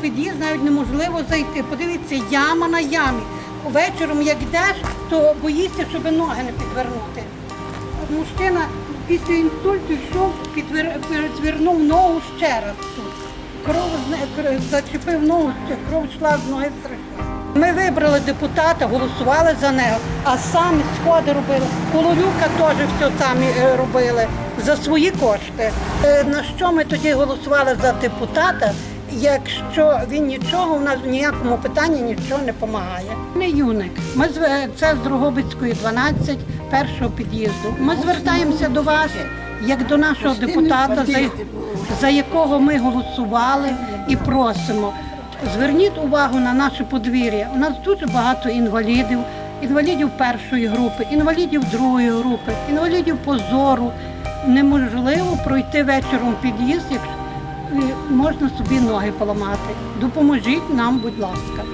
під'їзд навіть неможливо зайти. Подивіться, яма на ямі. Вечором, як йдеш, то боїшся, щоб ноги не підвернути. Мужчина після інсульту йшов, підвер... підвернув ногу ще раз тут. Кров зачепив ногу, кров йшла з ноги страшно. Ми вибрали депутата, голосували за нього, а самі сходи робили. Кололюка теж все самі е, робили за свої кошти. Е, На що ми тоді голосували за депутата, якщо він нічого, у нас в ніякому питанні нічого не допомагає. Не юник. Ми з це з Дрогобицької 12, першого під'їзду. Ми звертаємося до вас як до нашого депутата, за, за якого ми голосували і просимо. Зверніть увагу на наше подвір'я. У нас дуже багато інвалідів, інвалідів першої групи, інвалідів другої групи, інвалідів по зору. Неможливо пройти вечором під'їзд, якщо можна собі ноги поламати. Допоможіть нам, будь ласка.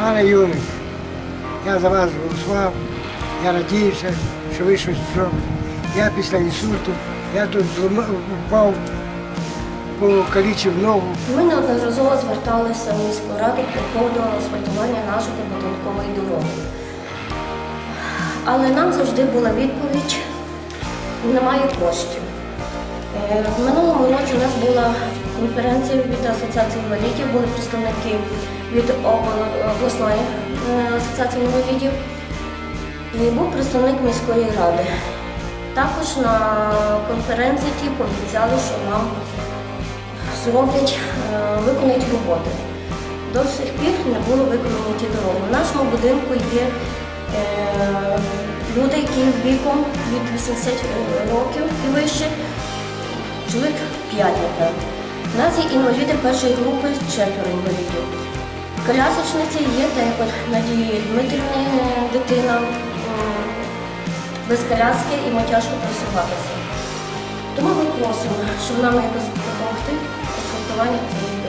Пане Юрик, я за вас голосував, я надіявся, що ви щось зробите. Я після інсульту, я тут впав, покалічив ногу. Ми неодноразово зверталися в міську раду по поводу асфальтування нашої будинкової дороги. Але нам завжди була відповідь немає коштів. Е, В минулому році у нас була конференція від Асоціації інвалідів, були представники від обласної е, асоціації інвалідів і був представник міської ради. Також на конференції пообіцяли, що нам зроблять, е, виконають роботи. До сих пір не було виконані ті дороги. В нашому будинку є е, люди, які віком від 80 років і вище, чоловік 5, напевно. У нас є інваліди першої групи, четверо інвалідів. Колясочниці є, так Надії Дмитрівни е, дитина без коляски і ми тяжко пересуватися. Тому ми просимо, щоб нам якось допомогти асфальтування цієї